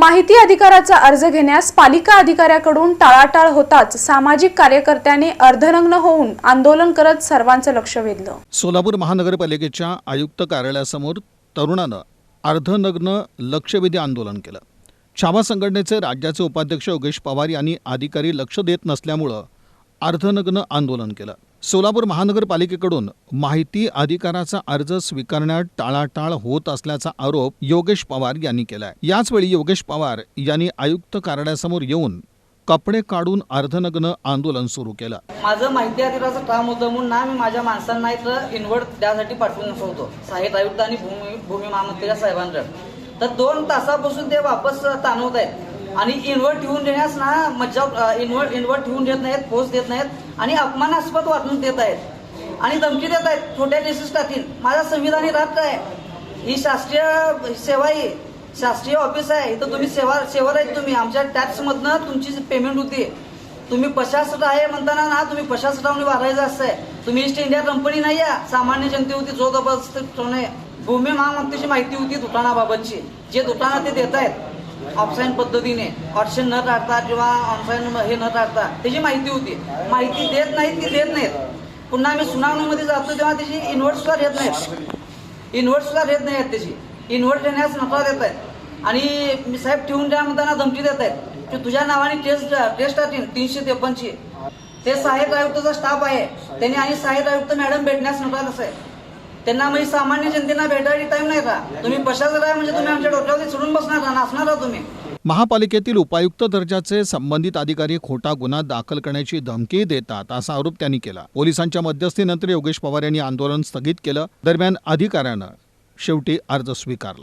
माहिती अधिकाराचा अर्ज घेण्यास पालिका अधिकाऱ्याकडून टाळाटाळ होताच सामाजिक कार्यकर्त्यांनी अर्धनग्न होऊन आंदोलन करत सर्वांचं लक्ष वेधलं. सोलापूर महानगरपालिकेच्या आयुक्त कार्यालयासमोर तरुणानं अर्धनग्न लक्षवेधी आंदोलन केलं. छावा संघटनेचे राज्याचे उपाध्यक्ष योगेश पवार यांनी अधिकारी लक्ष देत नसल्यामुळं अर्धनग्न आंदोलन केलं. सोलापूर महानगरपालिकेकडून माहिती अधिकाराचा अर्ज स्वीकारण्यात टाळाटाळ होत असल्याचा आरोप योगेश पवार यांनी केलाय. याचवेळी योगेश पवार यांनी आयुक्त कार्यालयासमोर येऊन कपडे काढून अर्धनग्न आंदोलन सुरू केलं. माझं माहिती अधिकाराचं काम होतं म्हणून ना मी माझ्या माणसांना इथं इन्व्हर्ट त्यासाठी पाठवून होतो साहेब आयुक्त आणि भूमी भूमी महामंत्र्या साहेबांकडे. तर दोन तासापासून ते वापस ताणवत आहेत. आणि इन्व्हर्ट ठेवून देण्यास ना मज्जा इन्व्हर्ट इन्व्हर्ट ठेवून देत नाहीत पोच देत नाहीत आणि अपमानास्पद वाटून देत आहेत. आणि धमकी देत आहेत छोट्या डिसीस टाकील माझा संविधानी राहत काय ही शासकीय सेवा आहे. शासकीय ऑफिस आहे. इथं तुम्ही सेवा सेवा आहेत तुम्ही. आमच्या टॅक्समधनं तुमची पेमेंट होती. तुम्ही पशासट आहे म्हणताना ना तुम्ही प्रशासकाने वाढायचं असं आहे तुम्ही ईस्ट इंडिया कंपनी नाही आहे सामान्य जनतेवरती जो जबरदस्त भूमी महामंत्रीची माहिती होती दुकानाबाबतची जे दुकानात ते देत आहेत ऑफलाईन पद्धतीने. ऑप्शन न काढता किंवा ऑनलाईन हे न काढता त्याची माहिती होती. माहिती देत नाहीत ती देत नाहीत. पुन्हा आम्ही सुनावणीमध्ये जातो तेव्हा त्याची इन्व्हर्ट सुद्धा नाहीत. इन्व्हर्ट सुद्धा नाही नाहीत त्याची. इन्व्हर्ट देण्यास नकार देत आहेत. आणि मी साहेब ठेवून द्या म्हणताना धमकी देत आहेत. की तुझ्या नावाने टेस्ट टेस्ट टाकीन तीनशे त्रेपन्नची. ते सहाय्यक आयुक्ताचा स्टाफ आहे. त्यांनी आणि सहाय्यक आयुक्त मॅडम भेटण्यास नकार असं आहे त्यांना म्हणजे सामान्य जनतेला भेटायची टाइम नाही का? तुम्ही पशाच राहा म्हणजे तुम्ही आमच्या डोक्यावरती सोडून बसणार नाचणार का तुम्ही. महापालिकेतील उपायुक्त दर्जाचे संबंधित अधिकारी खोटा गुन्हा दाखल करण्याची धमकी देतात असा आरोप त्यांनी केला. पोलिसांच्या मध्यस्थीनंतर योगेश पवार यांनी आंदोलन स्थगित केलं. दरम्यान अधिकाऱ्यानं शेवटी अर्ज स्वीकारला.